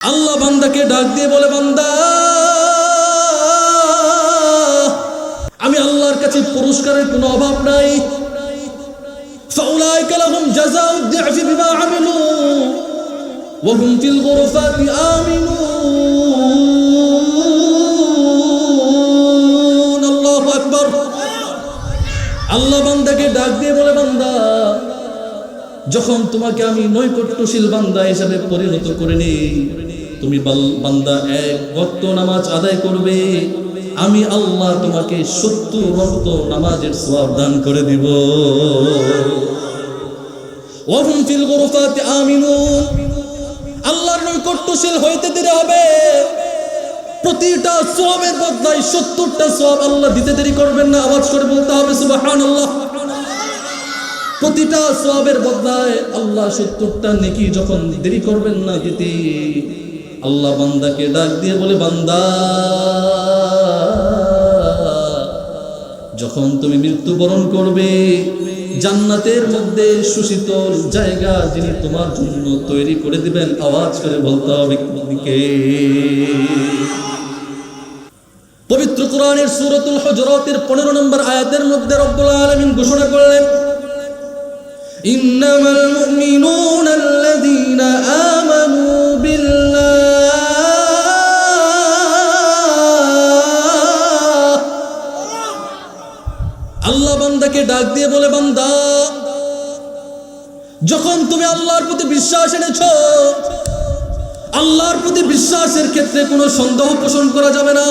আল্লাহ বান্দাকে ডাক দিয়ে বলে বান্দা আমি আল্লাহর কাছে পুরস্কারের কোনো অভাব নাই فأولئك لهم جزاء الضعف بما عملوا وهم في الغرفات آمنون الله أكبر আল্লাহ বান্দাকে ডাক দিয়ে বলে বান্দা যখন তোমাকে আমি নৈকট্যশীল বান্দা হিসাবে পরিণত করে নিই তুমি বান্দা এক ভক্ত নামাজ আদায় করবে। আমি আল্লাহ তোমাকে সত্তর ভক্ত নামাজের সওয়াব দান করে দিব। প্রতিটা সোয়াবের বদলায় সত্তরটা আল্লাহ দিতে দেরি করবেন না, আওয়াজ বলতে হবে প্রতিটা সোয়াবের বদলায় আল্লাহ সত্তরটা নেকি যখন দেরি করবেন না দিতে। আল্লাহ বান্দাকে ডাক দিয়ে বলে বান্দা যখন তুমি মৃত্যুবরণ করবে জান্নাতের মধ্যে সুশীতল জায়গা যিনি তোমার জন্য তৈরি করে দিবেন আওয়াজ করে বলতে হবে কে পবিত্র কোরআনের সূরাতুল হজরতের পনেরো নম্বর আয়াতের মধ্যে রব্বুল আলামিন ঘোষণা করলেন إنما المؤمنون الذين آمنوا بالله বান্দাকে ডাক দিয়ে বলে, বান্দা, যখন তুমি আল্লাহর প্রতি বিশ্বাস এনেছ, আল্লাহর প্রতি বিশ্বাসের ক্ষেত্রে কোনো সন্দেহ পোষণ করা যাবে না।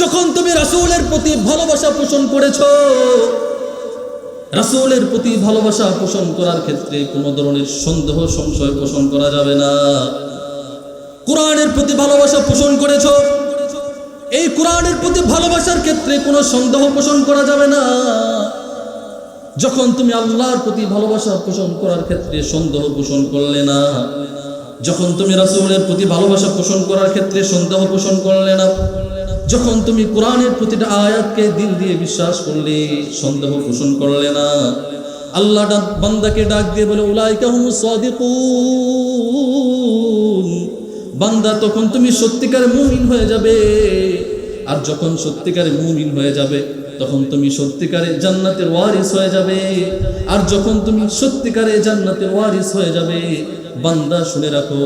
যখন তুমি রাসূলের প্রতি ভালোবাসা পোষণ করেছ, রাসূলের প্রতি ভালোবাসা পোষণ করার ক্ষেত্রে কোনো ধরনের সন্দেহ, সংশয় পোষণ করা যাবে না। কোরআনের প্রতি ভালোবাসা পোষণ করেছ এই কোরআনের প্রতি ভালোবাসার ক্ষেত্রে কোনো সন্দেহ পোষণ করা যাবে না। যখন তুমি আল্লাহর প্রতি ভালোবাসা পোষণ করার ক্ষেত্রে সন্দেহ পোষণ করলে না। যখন তুমি রাসুলের প্রতি ভালোবাসা পোষণ করার ক্ষেত্রে সন্দেহ পোষণ করলে না। যখন তুমি কোরআনের প্রতিটা আয়াতকে দিল দিয়ে বিশ্বাস করলে, সন্দেহ পোষণ করলে না। আল্লাহ ডাক, বান্দাকে ডাক দিয়ে বলে, উলাইকা হুম সাদিকুন। বান্দা, তখন তুমি সত্যিকার মুমিন হয়ে যাবে। আর যখন সত্যিকারে মুমিন হয়ে যাবে, তখন তুমি সত্যিকারে জান্নাতের ওয়ারিস হয়ে যাবে। আর যখন তুমি সত্যিকারে জান্নাতের ওয়ারিস হয়ে যাবে, বান্দা শুনে রাখো,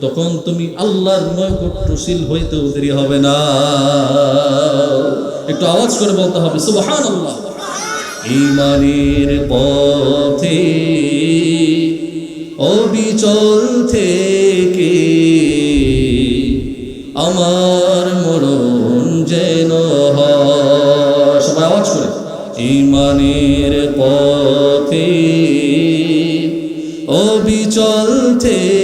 তখন তুমি আল্লাহর নৈকট্যশীল হইতেও দেরি হবে না। একটু আওয়াজ করে বলতে হবে সুবহান আল্লাহ ইমানের পথে, অবিচল থেকে, আমার ইমানের পথে অবিচল থেকে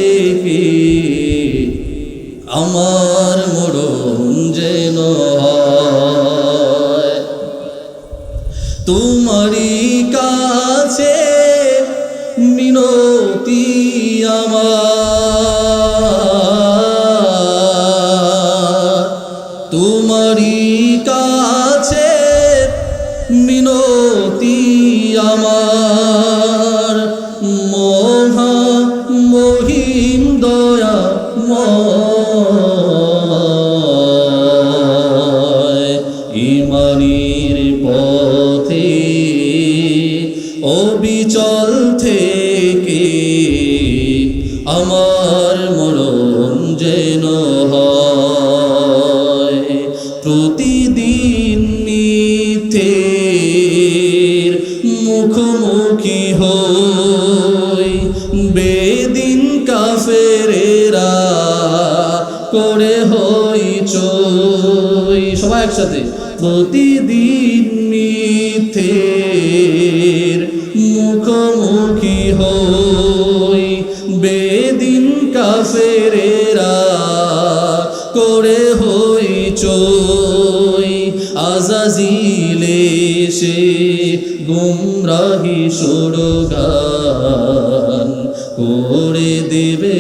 করে হই চই আজাজিলে সে গুমরাহি সুরগান করে দেবে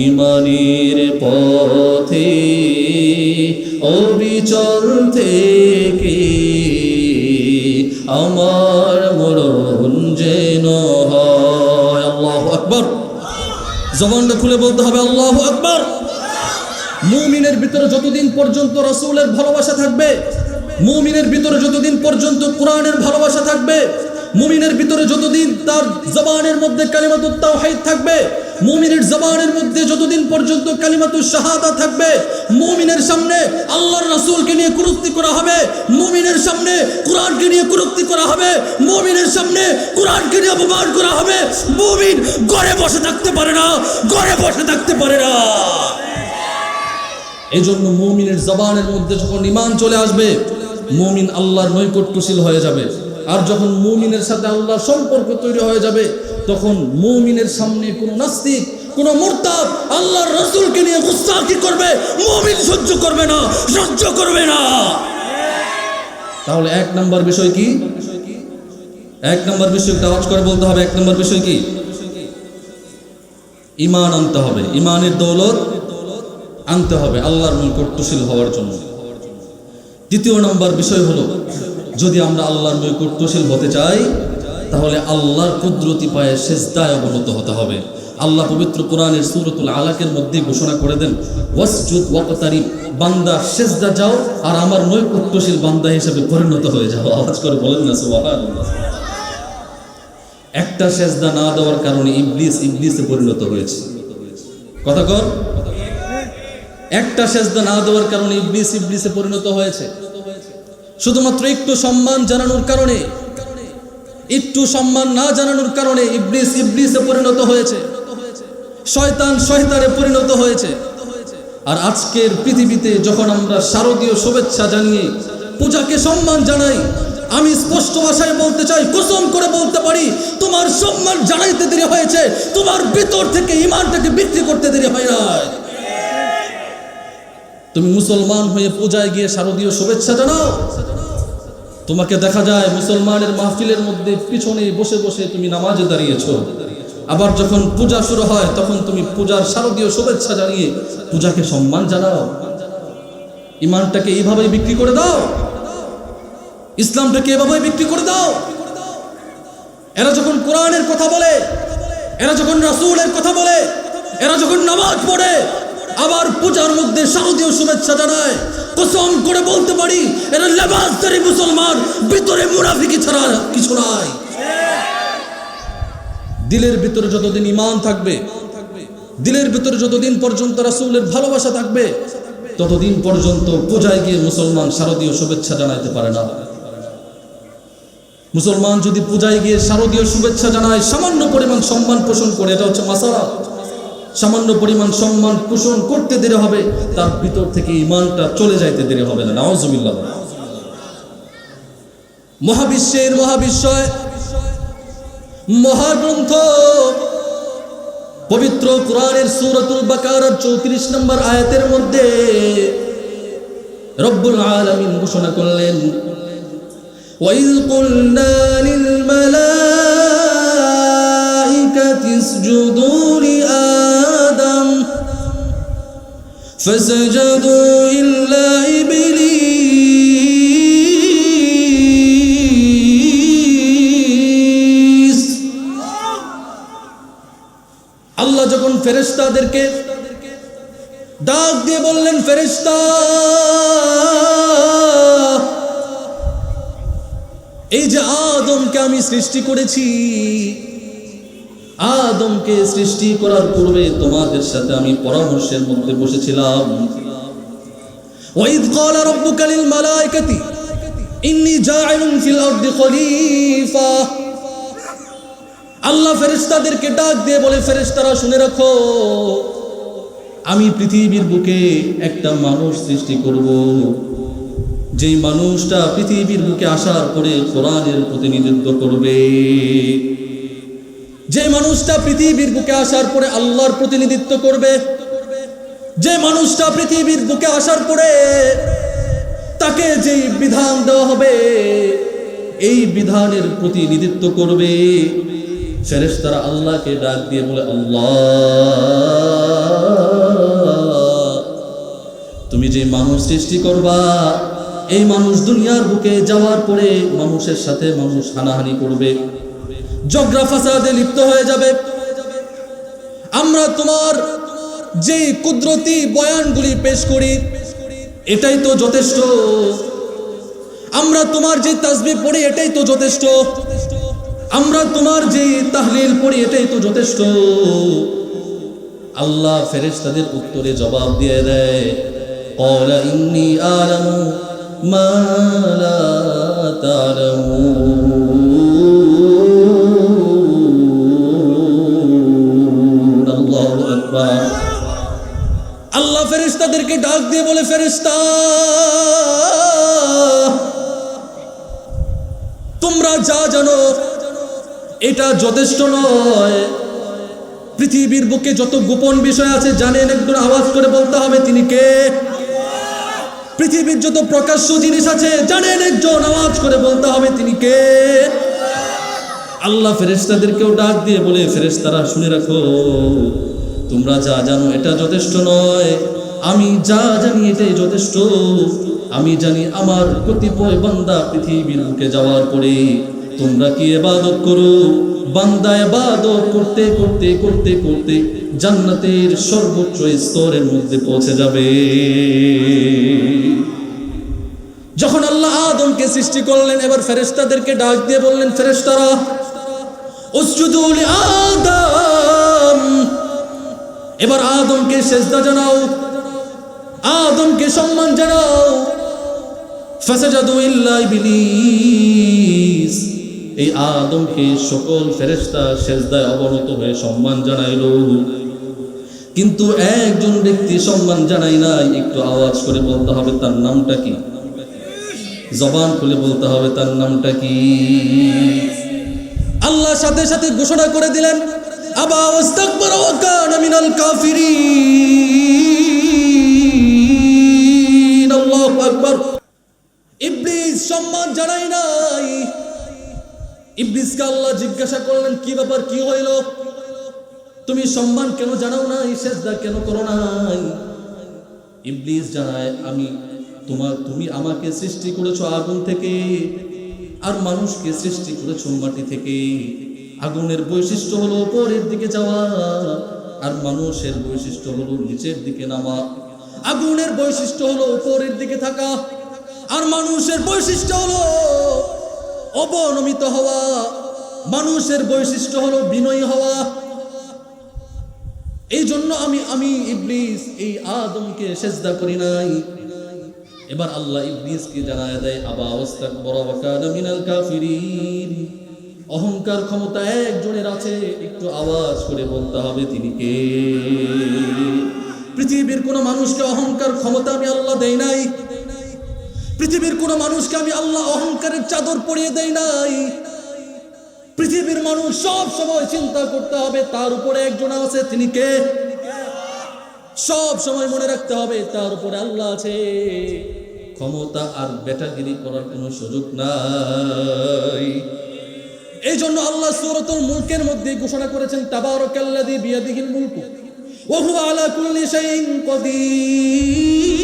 ইমানের পথে অবিচল থেকে আমার জবানটা খুলে বলতে হবে, আল্লাহ আকবর। মুমিনের ভিতরে যতদিন পর্যন্ত রসুলের ভালোবাসা থাকবে, মুমিনের ভিতরে যতদিন পর্যন্ত কোরআনের ভালোবাসা থাকবে, মুমিনের ভিতরে যতদিন তার জবানের মধ্যে কালিমাত থাকবে মুমিনের জবানের মধ্যে যতদিন পর্যন্ত কালিমাতুর শাহাদা থাকবে, মুমিনের সামনে আল্লাহর রাসূলকে নিয়ে কুরুক্তি করা হবে, মুমিনের সামনে কোরআনকে নিয়ে কুরুক্তি করা হবে, মুমিনের সামনে কোরআনকে নিয়ে অপমান করা হবে, মুমিন ঘরে বসে থাকতে পারে না, ঘরে বসে থাকতে পারে না। এই জন্য মৌমিনের জবানের মধ্যে যখন ইমান চলে আসবে, মৌমিন আল্লাহর নৈকট্যশীল হয়ে যাবে। আর যখন মৌমিনের সাথে আল্লাহর সম্পর্ক তৈরি হয়ে যাবে, তখন মৌমিনের সামনে কোনো নাস্তিক, কোনো মোরতাব আল্লাহর রসুলকে নিয়ে গুস্তাকি করবে, মৌমিন সহ্য করবে না, সহ্য করবে না। তাহলে এক নম্বর বিষয় কি? এক নম্বর বিষয় আওয়াজ করে বলতে হবে, এক নম্বর বিষয় কি? ইমান আনতে হবে, ইমানের দৌলত আনতে হবে, আল্লাহর নৈকট্যশীল হওয়ার জন্য। দ্বিতীয় নম্বর বিষয় হলো যদি আমরা আল্লাহর নৈকট্যশীল হতে চাই, তাহলে আল্লাহর কুদরতি পায়ে সেজদায় অবনত হতে হবে। আল্লাহ পবিত্র কোরআনের সুরতুল আলাকের মধ্যে ঘোষণা করে দেন, ওয়াসজুদ ওয়াকতারি বান্দা সেজদা যাও আর আমার নৈকট্যশীল বান্দা হিসেবে পরিণত হয়ে যাও। আওয়াজ করে বলেন না, সুবহানাল্লাহ। একটা সেজদা না দেওয়ার কারণে ইবলিস ইবলিসে পরিণত হয়েছে। কথা কর একটা সেজদা না দেওয়ার কারণে ইবলিস ইবলিসে পরিণত হয়েছে। শুধুমাত্র একটু সম্মান জানানোর কারণে, একটু সম্মান না জানানোর কারণে ইবলিস ইবলিসে পরিণত হয়েছে। শয়তান শয়তানে পরিণত হয়েছে। আর আজকের পৃথিবীতে যখন আমরা শারদীয় শুভেচ্ছা জানিয়ে পূজাকে সম্মান জানাই, আমি স্পষ্ট ভাষায় বলতে চাই, কসম করে বলতে পারি, তোমার সম্মান জানাইতে দেরি হয়েছে, তোমার ভিতর থেকে ইমানটাকে বিক্রি করতে দেরি হয় তুমি মুসলমান হয়ে পূজায় গিয়ে শারদীয় শুভেচ্ছা জানাও। তোমাকে দেখা যায় মুসলমানের মাহফিলের মধ্যে পিছনে বসে বসে তুমি নামাজে দাঁড়িয়েছো। আবার যখন পূজা শুরু হয়, তখন তুমি পূজার শারদীয় শুভেচ্ছা জানিয়ে পূজাকে সম্মান জানাও। ইমানটাকে এইভাবেই বিক্রি করে দাও। ইসলামটাকে এভাবেই বিক্রি করে দাও। এরা যখন কোরআনের কথা বলে, এরা যখন রাসূলের কথা বলে, এরা যখন নামাজ পড়ে আবার পূজার মধ্যে শারদীয় শুভেচ্ছা জানায়। কসম করে বলতে পারি, এরা লেবাসদারি মুসলমান, ভিতরে মুনাফিকি ছাড়া কিছু নাই। দিলের ভিতরে যতদিন ইমান থাকবে, দিলের ভিতরে যতদিন পর্যন্ত রাসূলের ভালোবাসা থাকবে, ততদিন পর্যন্ত পূজায় গিয়ে মুসলমান শারদীয় শুভেচ্ছা জানাইতে পারে না। মুসলমান যদি পূজায় গিয়ে শারদীয় শুভেচ্ছা জানায়, সামান্য পরিমাণ সম্মান পোষণ করে, এটা হচ্ছে মাসালা। সামান্য পরিমাণ সম্মান পোষণ করতে দেরি হবে তার ভিতর থেকে ইমানটা চলে যাইতে দেরি হবে না নওয়াজুবিল্লাহ মহাবিশ্বের মহাবিশ্বয় মহাগ্রন্থ পবিত্র কোরআনের সূরাতুল বাকারার চৌত্রিশ নম্বর আয়াতের মধ্যে রব্বুল আলামিন ঘোষণা করলেন وإذ قلنا للملائكة اسجدوا فسجدوا إلا إبليس আল্লাহ যখন ফেরেশতাদেরকে ডাক দিয়ে বললেন ফেরেশতা এই যে আদমকে আমি সৃষ্টি করেছি আদমকে সৃষ্টি করার পূর্বে তোমাদের সাথে আমি পরামর্শের মধ্যে বসেছিলাম। ওয়াইদ ক্বালা রাব্বুকা লিল মালাইকাতি ইন্নী জাইলুন ফিল আরদি খলিফা। আল্লাহ ফেরেশতাদেরকে ডাক দিয়ে বলে, ফেরেশতারা শুনে রাখো, আমি পৃথিবীর বুকে একটা মানুষ সৃষ্টি করব। যেই মানুষটা পৃথিবীর বুকে আসার পরে কোরআনের প্রতিনিধিত্ব করবে। যে মানুষটা পৃথিবীর বুকে আসার পরে আল্লাহর প্রতিনিধিত্ব করবে, যে মানুষটা পৃথিবীর বুকে আসার পরে তাকে যেই বিধান দেওয়া হবে, এই বিধানের প্রতিনিধিত্ব করবে। ফেরেশতারা আল্লাহকে ডাক দিয়ে বলে, আল্লাহ, তুমি যে মানুষ সৃষ্টি করবা, এই মানুষ দুনিয়ার বুকে যাওয়ার পরে মানুষের সাথে মানুষ হানাহানি করবে। জগরা ফাসাদে লিপ্ত হয়ে যাবে। আমরা তোমার যে কুদরতি বয়ানগুলি পেশ করি, এটাই তো যথেষ্ট। আমরা তোমার যে তাজবি পড়ি, এটাই তো যথেষ্ট। আমরা তোমার যে তাহলিল পড়ি, এটাই তো যথেষ্ট। আল্লাহ ফেরেস তাদের উত্তরে জবাব দিয়ে দেয় মালা তারমু আল্লাহ ফেরেশতাদেরকে ডাক দিয়ে বলে, ফেরেশতা, তোমরা যা জানো, এটা যথেষ্ট নয়। পৃথিবীর বুকে যত গোপন বিষয় আছে, জানেন, একজন আওয়াজ করে বলতে হবে, তিনি কে? পৃথিবীর যত প্রকাশ্য জিনিস আছে, জানেন, একজন আওয়াজ করে বলতে হবে, তিনি কে? আল্লাহ ফেরেশতাদেরকেও ডাক দিয়ে বলে, ফেরেশতারা, শুনে রাখো, তোমরা যা জানো, এটা যথেষ্ট নয়। আমি যা জানি এটাই যথেষ্ট। আমি জানি আমার কতিপয় বান্দা পৃথিবীর বুকে যাওয়ার পরে তোমরা কি এবাদত করো? বান্দা এবাদত করতে করতে করতে করতে জান্নাতের সর্বোচ্চ স্তরের মধ্যে পৌঁছে যাবে। যখন আল্লাহ আদমকে সৃষ্টি করলেন, এবার ফেরেশতাদেরকে ডাক দিয়ে বললেন লি আদম। এবার আদমকে সেজদা জানাও। আদমকে সম্মান জানাও। ফাসাজাদু ইল্লা ইবলিস। এই আদমকে সকল ফেরেশতা সেজদায় অবনত হয়ে সম্মান জানাইল। কিন্তু একজন ব্যক্তি সম্মান জানাই নাই, একটু আওয়াজ করে বলতে হবে, তার নামটা কি? জবান খুলে বলতে হবে, তার নামটা কি? আল্লাহ সাথে সাথে ঘোষণা করে দিলেন, আবা কানা মিনাল কাফিরিন। সম্মান জানাই নাই। ইবলিসকে আল্লাহ জিজ্ঞাসা করলেন, কি ব্যাপার, কি হইল? তুমি সম্মান কেন জানাও নাই, সেজদা কেন করো নাই? ইবলিস জানায়, আমি তোমার, তুমি আমাকে সৃষ্টি করেছ আগুন থেকে আর মানুষকে সৃষ্টি করেছ মাটি থেকে। আগুনের বৈশিষ্ট্য হলো উপরের দিকে যাওয়া আর মানুষের বৈশিষ্ট্য হলো নিচের দিকে নামা। আগুনের বৈশিষ্ট্য হলো উপরের দিকে থাকা। আর মানুষের বৈশিষ্ট্য হলো অবনমিত হওয়া। মানুষের বৈশিষ্ট্য হলো বিনয়ী হওয়া। এই জন্য আমি আমি ইবলিস এই আদমকে সেজদা করি নাই। এবার আল্লাহ ইবলিসকে জানায় দেয়, আবা অবস্থাক বড় মিনাল কাফিরিন। অহংকার ক্ষমতা একজনের আছে, একটু আওয়াজ করে বলতে হবে তিনি কে? পৃথিবীর কোন মানুষকে অহংকার ক্ষমতা আমি আল্লাহ দেই নাই। পৃথিবীর কোন মানুষকে আমি আল্লাহ অহংকারের চাদর পরিয়ে দেই নাই। পৃথিবীর মানুষ সব সময় চিন্তা করতে হবে, তার উপরে একজন আছে, তিনি কে? সব সময় মনে রাখতে হবে, তার উপরে আল্লাহ আছে। ক্ষমতা আর বেটাগিরি করার কোনো সুযোগ নাই। এই জন্য আল্লাহ সূরাতুল মুলকের মধ্যে ঘোষণা করেছেন, তাবারাকাল্লাযী বিয়াদিহিল মুলকু ওয়া হুয়া আলা কুল্লি শাইইন কদির।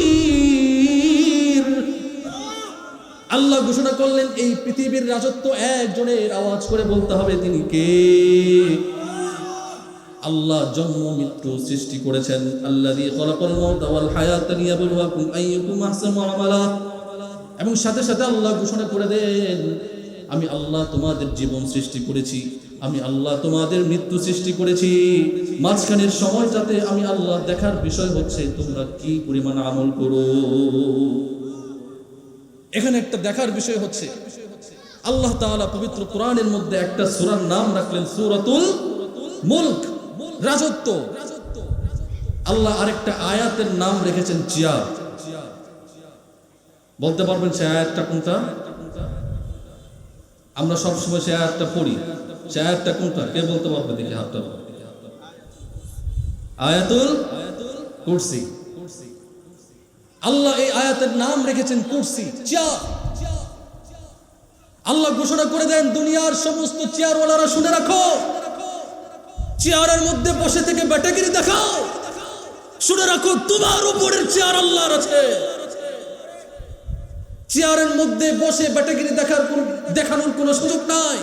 আল্লাহ ঘোষণা করলেন, এই পৃথিবীর রাজত্ব একজনের আওয়াজ করে বলতে হবে, তিনি কে? আল্লাহ জন্ম, মৃত্যু সৃষ্টি করেছেন। আল্লাহ আমালা। এবং সাথে সাথে আল্লাহ ঘোষণা করে দেন, আমি আল্লাহ তোমাদের জীবন সৃষ্টি করেছি, আমি আল্লাহ তোমাদের মৃত্যু সৃষ্টি করেছি। মাঝখানের সময়টাতে আমি আল্লাহ দেখার বিষয় হচ্ছে, তোমরা কি পরিমাণ আমল করো? এখানে একটা দেখার বিষয় হচ্ছে, আল্লাহ তাআলা পবিত্র কোরআনের মধ্যে একটা সূরার নাম রাখলেন, সূরাতুল মুলক। রাজত্ব। আল্লাহ আরেকটা আয়াতের নাম রেখেছেন চেয়ার বলতে পারবেন সে আয়াতটা কোনটা? আমরা সবসময় সে আয়াতটা পড়ি। সে আয়াতটা কোনটা? কে বলতে পারবে দেখি হাতটা? আয়াতুল কুরসি। আল্লাহ এই আয়াতের নাম রেখেছেন কুরসি, চেয়ার। আল্লাহ ঘোষণা করে দেন, দুনিয়ার সমস্ত চেয়ারওয়ালারা শুনে রাখো। চেয়ারের মধ্যে বসে থেকে ব্যাটাগিরি দেখাও। শুনে রাখো, তোমার উপরের চেয়ার আল্লাহর আছে। চেয়ারের মধ্যে বসে ব্যাটাগিরি দেখার কোন দেখানোর কোনো সুযোগ নাই।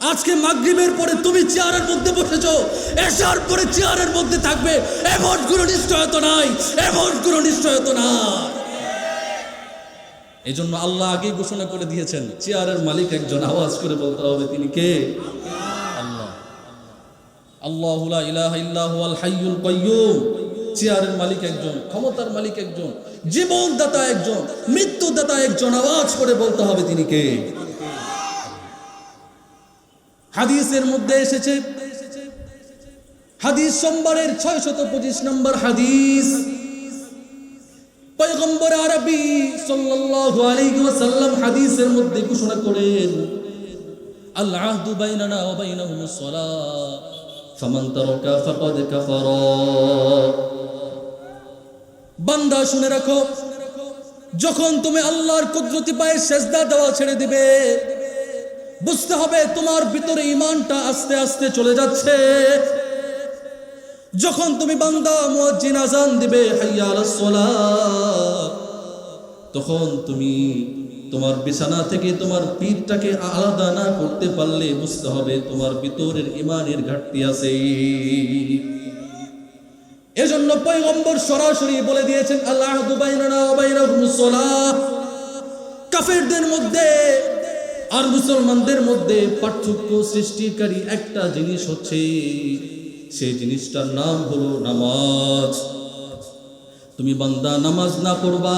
আজকে মাগরিবের পরে তুমি চেয়ারের মধ্যে বসেছো। এসার পরে চেয়ারের মধ্যে থাকবে। এমন কোনো নিশ্চয়তা নাই। এমন কোনো নিশ্চয়তা নাই। এই জন্য আল্লাহ আগে ঘোষণা করে দিয়েছেন, চেয়ারের মালিক একজন। আওয়াজ করে বলতে হবে তিনি কে? আল্লাহ। আল্লাহ ইলাহা ইল্লাহু আল হাইয়ুল চেয়ারের মালিক একজন, ক্ষমতার মালিক একজন, জীবনদাতা একজন, মৃত্যুদাতা একজন। আওয়াজ করে বলতে হবে তিনি কে? হাদিসের মধ্যে এসেছে। হাদিস সোমবারের ছয় শত পঁচিশ নম্বর হাদিস। পয়গম্বর আরবি সাল্লাল্লাহু আলাইহি ওয়াসাল্লাম হাদিসের মধ্যে ঘোষণা করেন, আল আহদু বাইনানা ওয়া বাইনাহুমুস সালাহ ফামান তারাকা ফাকাদ কাফারা। বান্দা শুনে রাখো, যখন তুমি আল্লাহর কুদরতি পায়ে সেজদা দেওয়া ছেড়ে দিবে বুঝতে হবে তোমার ভিতরে ইমানটা আস্তে আস্তে চলে যাচ্ছে। যখন তুমি বান্দা, মুয়াজ্জিন আজান দিবে, হাইয়া আলাস সালাহ তখন তুমি তোমার বিছানা থেকে তোমার পীরটাকে আলাদা না করতে পারলে বুঝতে হবে তোমার ভিতরের ইমানের ঘাটতি আছে। এজন্য পয়গম্বর সরাসরি বলে দিয়েছেন, আল্লাহ দুবাইনা কাফেরদের মধ্যে আর মুসলমানদের মধ্যে পার্থক্য সৃষ্টিকারী একটা জিনিস হচ্ছে, সেই জিনিসটার নাম হলো নামাজ। তুমি বান্দা নামাজ না করবা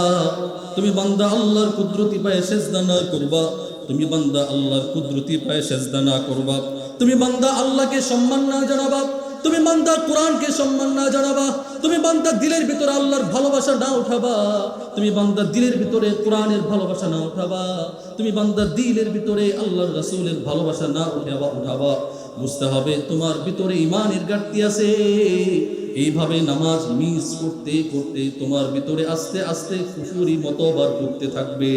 তুমি বান্দা আল্লাহর কুদরতি পায়ে সেজদা না করবা, তুমি বান্দা আল্লাহর কুদরতি পায়ে সেজদা না করবা, তুমি বান্দা আল্লাহকে সম্মান না জানাবা, তুমি বান্দা কোরআনকে সম্মান না জানাবা তুমি বান্দার দিলের ভিতরে আল্লাহর ভালোবাসা না উঠাবা। তুমি বান্দার দিলের ভিতরে কোরআনের ভালোবাসা না উঠাবা। তুমি বান্দার দিলের ভিতরে আল্লাহর রাসূলের ভালোবাসা না উঠাবা উঠাবা। বুঝতে হবে, তোমার ভিতরে ইমানের ঘাটতি আছে। এইভাবে নামাজ মিস করতে করতে তোমার ভিতরে আস্তে আস্তে কুফুরি মতবার করতে থাকবে।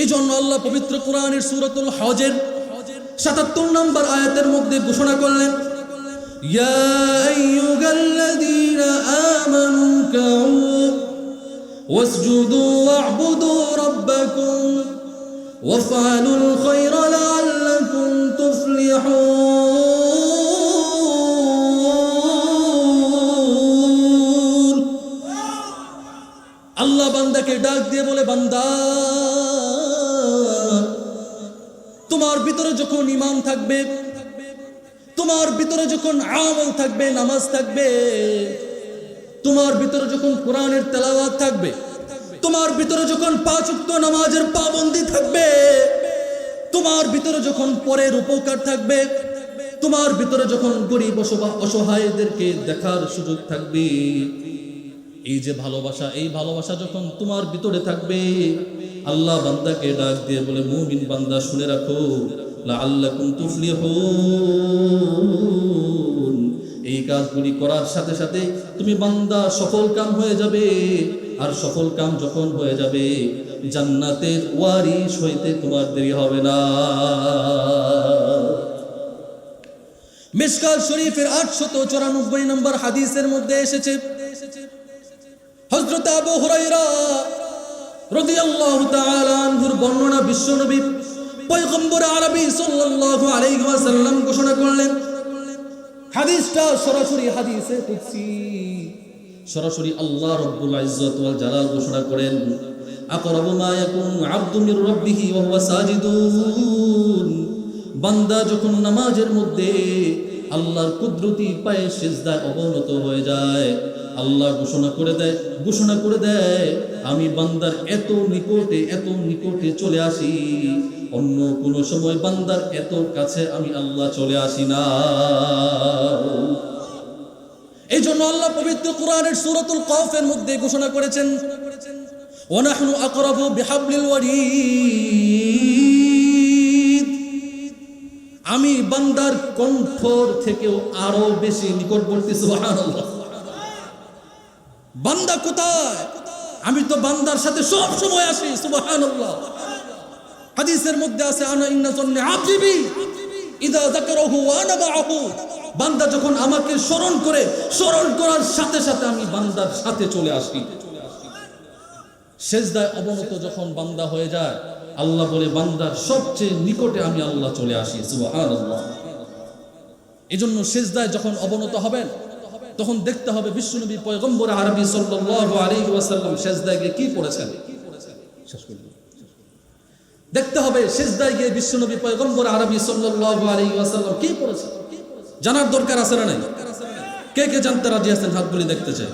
এই জন্য আল্লাহ পবিত্র কোরআনের সুরতুল হজের সাতাত্তর নম্বর আয়াতের মধ্যে ঘোষণা করলেন يا أيها الذين آمنوا اركعوا واسجدوا واعبدوا ربكم وافعلوا الخير لعلكم تفلحون আল্লাহ বান্দাকে ডাক দিয়ে বলে বান্দা তোমার ভিতরে যখন ইমান থাকবে তোমার ভিতরে যখন আমল থাকবে, নামাজ থাকবে, তোমার ভিতরে যখন কোরআনের তেলাওয়াত থাকবে, তোমার ভিতরে যখন পাঁচ উক্ত নামাজের পাবন্দি থাকবে, তোমার ভিতরে যখন পরের উপকার থাকবে, তোমার ভিতরে যখন গরিব অসহায়দেরকে দেখার সুযোগ থাকবে, এই যে ভালোবাসা, এই ভালোবাসা যখন তোমার ভিতরে থাকবে, আল্লাহ বান্দাকে ডাক দিয়ে বলে, মুমিন বান্দা, শুনে রাখো। লাআল্লাকুম তুফলিহুন। এই কাজগুলি করার সাথে সাথে তুমি বান্দা সফল কাম হয়ে যাবে। আর সফল কাম যখন হয়ে যাবে, জান্নাতের ওয়ারিশ হইতে তোমার দেরি হবে না। মিশকাল শরীফের আটশত চৌরানব্বই নম্বর হাদিসের মধ্যে এসেছে, হযরত আবু হুরায়রা রাদিয়াল্লাহু তাআলা আনহুর বর্ণনা বিশ্বনবী পয়গম্বর আরবি সাল্লাল্লাহু আলাইহি ওয়াসাল্লাম ঘোষণা করলেন, হাদিসটা সরাসরি হাদিসে কুদসি সরাসরি আল্লাহ রাব্বুল ইজ্জত ওয়াল জালাল ঘোষণা করেন, আকরাবু মা ইয়াকুনু আবদু মির রাব্বিহি ওয়া হুয়া সাজিদুন। বান্দা যখন নামাজের মধ্যে আল্লাহর কুদরতি পায়ে সেজদায় অবনত হয়ে যায় আল্লাহ ঘোষণা করে দেয়, ঘোষণা করে দেয়, আমি বান্দার এত নিকটে এত নিকটে চলে আসি। অন্য কোনো সময় বান্দার এত কাছে আমি আল্লাহ চলে আসি না। এই জন্য আল্লাহ পবিত্র কোরআনের সূরাতুল কফের মধ্যে ঘোষণা করেছেন, ওয়ানাহনু আকরাবু বিহাবলিল আমি বান্দার কণ্ঠর থেকেও আরও বেশি নিকটবর্তী, সুবহানাল্লাহ। বান্দা কোথায়? আমি তো বান্দার সাথে সব সময় আসি, সুবহানাল্লাহ। হাদিসের মধ্যে আছে, আনা ইন্না জন্নে আবদিবি, ইদা যাকারাহু ওয়া আনা বান্দা যখন আমাকে স্মরণ করে, স্মরণ করার সাথে সাথে আমি বান্দার সাথে চলে আসি। সেজদায় অবনত যখন বান্দা হয়ে যায়, আল্লাহ বলে, বান্দার সবচেয়ে নিকটে আমি আল্লাহ চলে আসি, সুবহানাল্লাহ। এই জন্য শেষদায় যখন অবনত হবেন তখন দেখতে হবে বিশ্বনবী পয়গম্বর আরবি সাল্লাল্লাহু আলাইহি ওয়াসাল্লাম শেষদায় গিয়ে কি পড়েছেন? দেখতে হবে শেষদায় গিয়ে বিশ্বনবী পয়গম্বর আরবি সাল্লাল্লাহু কি পড়েছেন? জানার দরকার আছে না কে কে জানতে রাজি আছেন? হাতগুলি দেখতে চাই।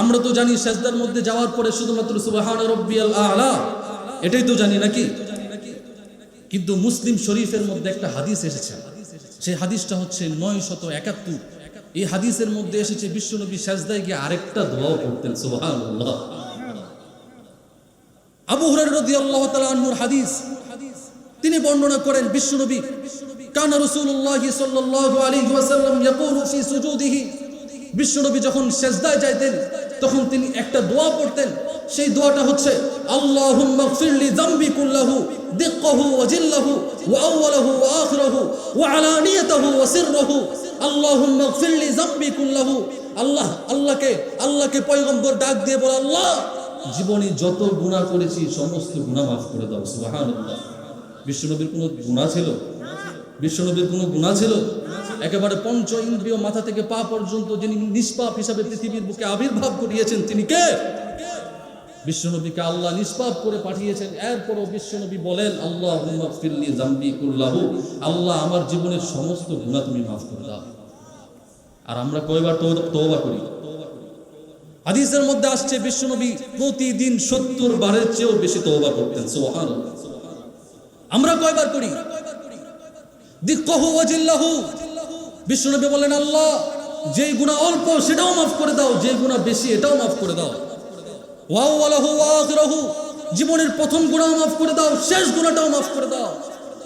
আমরা তো জানি সেজদার মধ্যে যাওয়ার পরে শুধুমাত্র সুবহান রব্বিয়াল আলা, এটাই তো জানি নাকি? কিন্তু মুসলিম শরীফের মধ্যে একটা হাদিস এসেছে। সেই হাদিসটা হচ্ছে নয় শত একাত্তর। এই হাদিসের মধ্যে এসেছে বিশ্বনবী সাজদায় গিয়ে আরেকটা দোয়াও করতেন, সুবহানাল্লাহ। আবু হুরায়রা রাদিয়াল্লাহু হাদিস, তিনি বর্ণনা করেন বিশ্বনবী কানা বিশ্বনবী যখন সেজদায় যাইতেন, তখন তিনি একটা দোয়া পড়তেন, সেই দোয়াটা হচ্ছে সিররাহু। আল্লাহ, আল্লাহকে ডাক দিয়ে বলে, আল্লাহ যত করেছি, সমস্ত মাফ করে দাও বিশ্বনবীর কোনো ছিল? বিশ্বনবীর কোনো ছিল? একেবারে পঞ্চ ইন্দ্রিয় মাথা থেকে পা পর্যন্ত যিনি নিষ্পাপ হিসাবে পৃথিবীর বুকে আবির্ভাব করিয়েছেন তিনি কে? বিশ্বনবীকে আল্লাহ নিষ্পাপ করে পাঠিয়েছেন। এরপরও বিশ্বনবী বলেন আল্লাহ আল্লাহ, আমার জীবনের সমস্ত গুণা তুমি মাফ করে দাও। আর আমরা কয়বার তৌ- তওবা করি। হাদিসের মধ্যে আসছে, বিশ্বনবী প্রতিদিন সত্তর বারের চেয়েও বেশি তওবা করতেন সোহান আমরা কয়বার করি? দিক্কহু ওয়াজিল্লাহু বিশ্বনবী বলেন আল্লাহ যে গুনাহ অল্প সেটাও মাফ করে দাও যে গুনাহ বেশি এটাও মাফ করে দাও। ওয়াওয়ালাহু ওয়াখিরাহু জীবনের প্রথম গুনাহ মাফ করে দাও, শেষ গুনাহটাও মাফ করে দাও।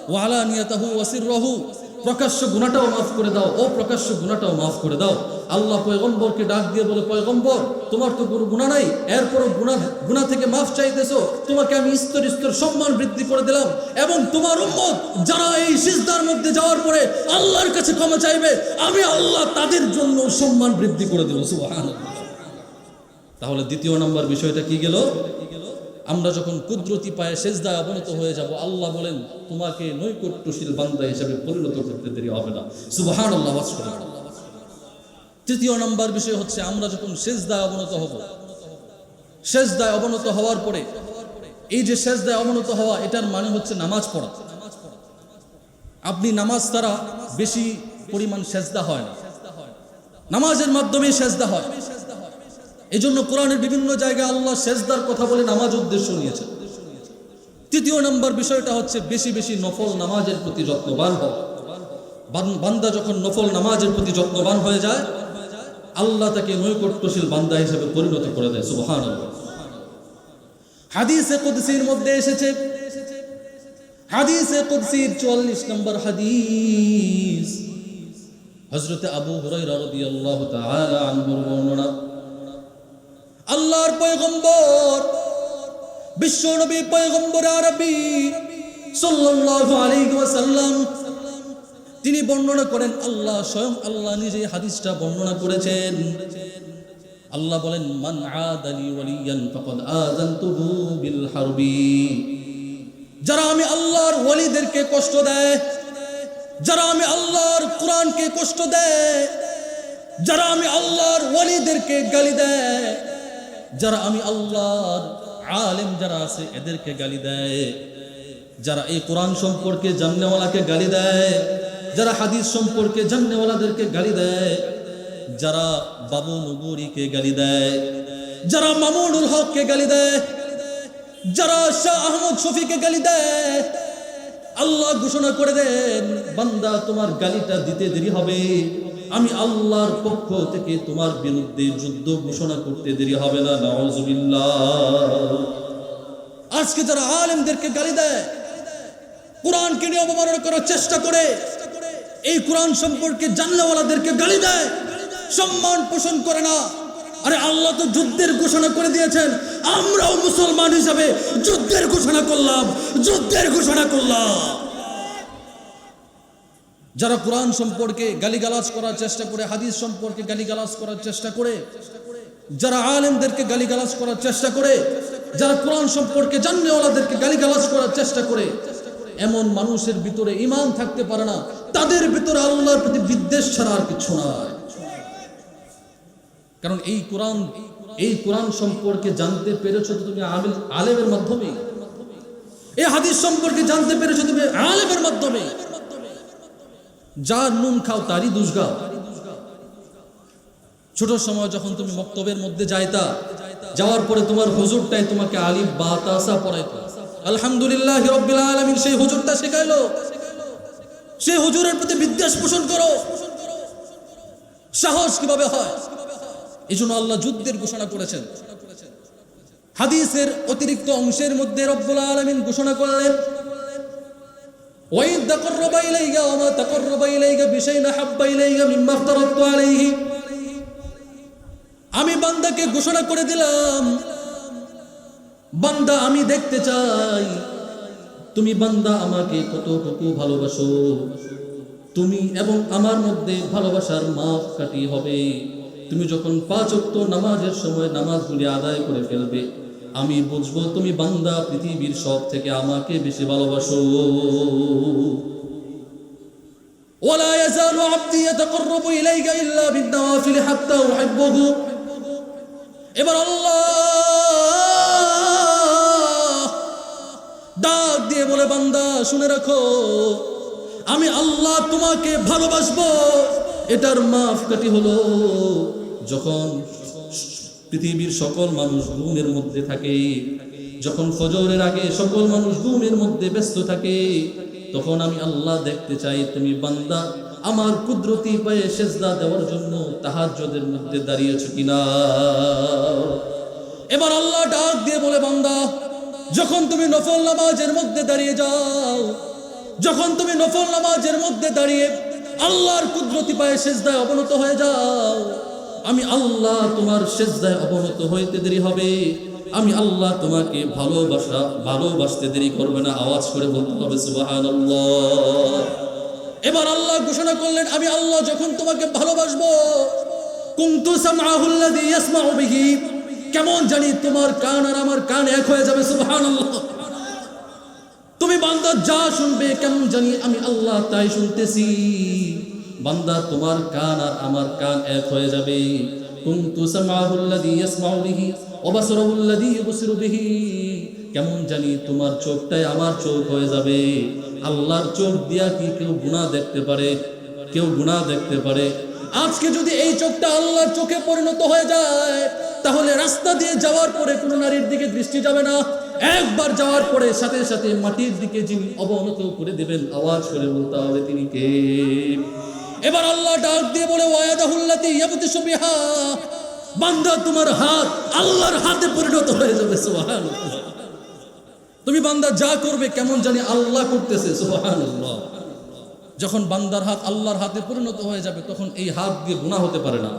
ওয়ালানিয়াতাহু ওয়াসিররাহু প্রকাশ্য গুনাহটাও মাফ করে দাও। ও প্রকাশ্য গুনাহটাও মাফ করে দাও। আল্লাহ পয়গম্বরকে ডাক দিয়ে বলে, পয়গম্বর, তোমার তো কোনো গুনাহ নাই। এরপরও গুনাহ গুনাহ থেকে মাফ চাইতেছো। তোমাকে আমি স্তর স্তর সম্মান বৃদ্ধি করে দিলাম এবং তোমার উম্মত যারা এই সিজদার মধ্যে যাওয়ার পরে আল্লাহর কাছে ক্ষমা চাইবে, আমি আল্লাহ তাদের জন্য সম্মান বৃদ্ধি করে দেবো সুবহানাল্লাহ। তাহলে দ্বিতীয় নম্বর বিষয়টা কি গেল? আমরা যখন কুদরতি পায়ে সেজদায় অবনত হয়ে যাব, আল্লাহ বলেন, তোমাকে নৈকট্যশীল বান্দা হিসেবে পরিণত করতে দেরি হবে না। সুবহান আল্লাহ তৃতীয় নম্বর বিষয় হচ্ছে, আমরা যখন সেজদায় অবনত হব, সেজদায় অবনত হওয়ার পরে, এই যে সেজদায় অবনত হওয়া, এটার মানে হচ্ছে নামাজ পড়া। আপনি নামাজ দ্বারা বেশি পরিমাণ সেজদা হয় না। নামাজের মাধ্যমে সেজদা হয়। এই জন্য কোরআনের বিভিন্ন জায়গায় আল্লাহ সেজদার কথা বলে নামাজ উদ্দেশ্য নিয়েছেন। তৃতীয় নম্বর বিষয়টা হচ্ছে বেশি বেশি নফল নামাজের প্রতি যত্নবান হও বান্দা যখন নফল নামাজের প্রতি যত্নবান হয়ে যায়, আল্লাহ তাকে নৈকট্যশীল বান্দা হিসেবে পরিণত করে দেয় সুবহান হাদিসে কুদসির মধ্যে এসেছে, হাদিসে কুদসির চুয়াল্লিশ নম্বর হাদিস। হজরতে আবু হুরাইরা রাদিয়াল্লাহু তাআলা আনহুর বর্ণনা আল্লাহর পয়গম্বর, বিশ্ব নবী পয়গম্বর আরবি সাল্লাল্লাহু তিনি বর্ণনা করেন, আল্লাহ স্বয়ং আল্লাহ নিজে হাদিসটা বর্ণনা করেছেন। আল্লাহ বলেন, মান আদালি ওয়ালিয়ান ফাকাদ আযানতুহু বিল হারবি। যারা আমি আল্লাহর ওয়ালিদেরকে কষ্ট দেয়, যারা আমি আল্লাহর কোরআনকে কষ্ট দেয়, যারা আমি আল্লাহর ওয়ালিদেরকে গালি দেয় যারা আমি আল্লাহর আলেম যারা আছে, এদেরকে গালি দেয়। যারা এই কোরআন সম্পর্কে জাননেওয়ালাকে গালি দেয়, যারা হাদিস সম্পর্কে জাননেওয়ালাদেরকে গালি দেয়, যারা বাবু নবুরিকে গালি দেয়, যারা মামুনুল হককে গালি দেয়, যারা শাহ আহমদ শফিকে গালি দেয়, আল্লাহ ঘোষণা করে দেন, বান্দা, তোমার গালিটা দিতে দেরি হবে। আমি আল্লাহর পক্ষ থেকে তোমার বিরুদ্ধে যুদ্ধ ঘোষণা করতে দেরি হবে না আজকে যারা আলেমদেরকে গালি দেয়, কোরআনকে নিয়ে অবমাননা করার চেষ্টা করে, এই কোরআন সম্পর্কে জানলেওয়ালাদেরকে গালি দেয়, সম্মান পোষণ করে না। আরে আল্লাহ তো যুদ্ধের ঘোষণা করে দিয়েছেন, আমরাও মুসলমান হিসাবে যুদ্ধের ঘোষণা করলাম, যুদ্ধের ঘোষণা করলাম। যারা কোরআন সম্পর্কে গালিগালাজ করার চেষ্টা করে, হাদিস সম্পর্কে গালিগালাজ করার চেষ্টা করে, যারা আলেমদেরকে গালিগালাজ করার চেষ্টা করে, যারা কোরআন সম্পর্কে জানলে ওনাদেরকে গালিগালাজ করার চেষ্টা করে, এমন মানুষের ভিতরে ইমান থাকতে পারে না। তাদের ভিতরে আল্লাহর প্রতি বিদ্বেষ ছাড়া আর কিছু নাই। কারণ এই কোরআন এই কোরআন সম্পর্কে জানতে পেরেছ তুমি আমিল, আলেমের মাধ্যমে এই হাদিস সম্পর্কে জানতে পেরেছ তুমি আলেমের মাধ্যমে যার নুন খাও তারই দুষ গাও। ছোট সময় যখন তুমি মক্তবের মধ্যে যাইতা, যাওয়ার পরে তোমার হুজুরটাই তোমাকে আলিফ বা তাসা পড়াইতো। আলহামদুলিল্লাহ রব্বিল সেই হুজুরটা শেখাইলো। সেই হুজুরের প্রতি বিদ্বেষ পোষণ করো। সাহস কীভাবে হয়? এই জন্য আল্লাহ যুদ্ধের ঘোষণা করেছেন। হাদিসের অতিরিক্ত অংশের মধ্যে রব্বুল আলামিন ঘোষণা করলেন وإذ تقرب إلي وما تقرب إليك بشيء أحب إليك مما افترضت عليه আমি বান্দাকে ঘোষণা করে দিলাম বান্দা আমি দেখতে চাই তুমি বান্দা আমাকে কতটুকু ভালোবাসো তুমি এবং আমার মধ্যে ভালোবাসার মাপ কাটি হবে তুমি যখন পাঁচ অক্ত নামাজের সময় নামাজগুলি আদায় করে ফেলবে আমি বুঝবো তুমি বান্দা পৃথিবীর সব থেকে আমাকে বেশি ভালোবাসো ولا يزال عبدي يتقرب إليك إلا بالنوافل حتى أحبه এবার আল্লাহ ডাক দিয়ে বলে বান্দা শুনে রাখো আমি আল্লাহ তোমাকে ভালোবাসবো এটার মাফ কাটি হলো যখন পৃথিবীর সকল মানুষ ঘুমের মধ্যে থাকে। যখন ফজরের আগে সকল মানুষ ঘুমের মধ্যে ব্যস্ত থাকে, তখন আমি আল্লাহ দেখতে চাই, তুমি বান্দা, আমার কুদরতি পায়ে সেজদা দেওয়ার জন্য তাহাজ্জুদের মধ্যে দাঁড়িয়েছো কিনা? এবার আল্লাহ ডাক দিয়ে বলে, বান্দা, যখন তুমি নফল নামাজের মধ্যে দাঁড়িয়ে যাও, যখন তুমি নফল নামাজের মধ্যে দাঁড়িয়ে আল্লাহর কুদরতি পায়ে সেজদায় অবনত হয়ে যাও আমি আল্লাহ তোমার সেজদায় অবনত হইতে দেরি হবে। আমি আল্লাহ তোমাকে ভালোবাসা, ভালোবাসতে দেরি করবে না। আওয়াজ করে বলতে হবে এবার আল্লাহ ঘোষণা করলেন, আমি আল্লাহ যখন তোমাকে ভালোবাসবো কেমন জানি তোমার কান আর আমার কান এক হয়ে যাবে তুমি বান্দা যা শুনবে, কেমন জানি আমি আল্লাহ তাই শুনতেছি। বান্দা তোমার কান আর আমার কান এক হয়ে যাবে। কুন্তু সামআহুল্লাযী ইয়াসমাউ বিহি ওয়া বাসারুহুল্লাযী ইউবসিরু বিহি। কেমন জানি তোমার চোখটাই আমার চোখ হয়ে যাবে। আল্লাহর চোখ দিয়া কি কেউ গুনাহ দেখতে পারে? কেউ গুনাহ দেখতে পারে? আজকে যদি এই চোখটা আল্লাহর চোখে পরিণত হয়ে যায়, তাহলে রাস্তা দিয়ে যাওয়ার পরে কোনো নারীর দিকে দৃষ্টি যাবে না। একবার যাওয়ার পরে সাথে সাথে মাটির দিকে যিনি অবনত করে দেবেন, আওয়াজ করে বলতে হবে তিনি কে? এবার আল্লাহ ডাক দিয়ে বলে ইয়াবতি সুবিহা বান্দা তোমার হাত আল্লাহর হাতে পরিণত হয়ে যাবে তুমি বান্দা যা করবে, কেমন জানি আল্লাহ করতেছে যখন বান্দার হাত আল্লাহর হাতে পরিণত হয়ে যাবে, তখন এই হাত দিয়ে গুনাহ হতে পারে না।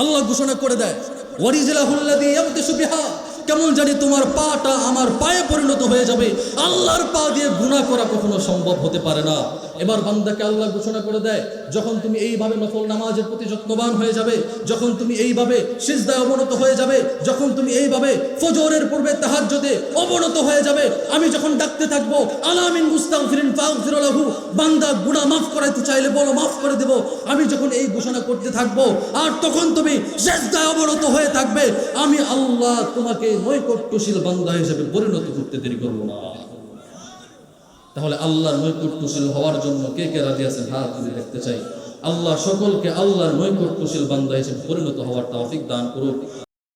আল্লাহ ঘোষণা করে দেয় ওয়ারিজিলাহুল্লাযী ইয়ামতিসু বিহা। কেমন জানি তোমার পাটা আমার পায়ে পরিণত হয়ে যাবে। আল্লাহর পা দিয়ে গুনাহ করা কখনো সম্ভব হতে পারে না। এবার বান্দাকে আল্লাহ ঘোষণা করে দেয়, যখন তুমি এইভাবে নফল নামাজের প্রতি যত্নবান হয়ে যাবে, যখন তুমি এইভাবে সিজদায় অবনত হয়ে যাবে, যখন তুমি এইভাবে ফজরের পূর্বে তাহাজ্জুদে অবনত হয়ে যাবে, আমি যখন ডাকতে থাকব, আলামিন মুস্তাগফিরিন ফাগফির লাহু, বান্দা গুনাহ মাফ করাইতে চাইলে বলো, মাফ করে দেব। আমি যখন এই ঘোষণা করতে থাকব, আর তখন তুমি সিজদায় অবনত হয়ে থাকবে, আমি আল্লাহ তোমাকে নৈকট্যশীল বান্দা হিসেবে পরিণত করতে দেরি করব না। তাহলে আল্লাহর নৈকট্যশীল হওয়ার জন্য কে কে রাজি আছেন? হাত তুলে দেখতে চাই। আল্লাহ সকলকে আল্লাহর নৈকট্যশীল বান্দা হিসেবে পরিণত হওয়ার তৌফিক দান করুক।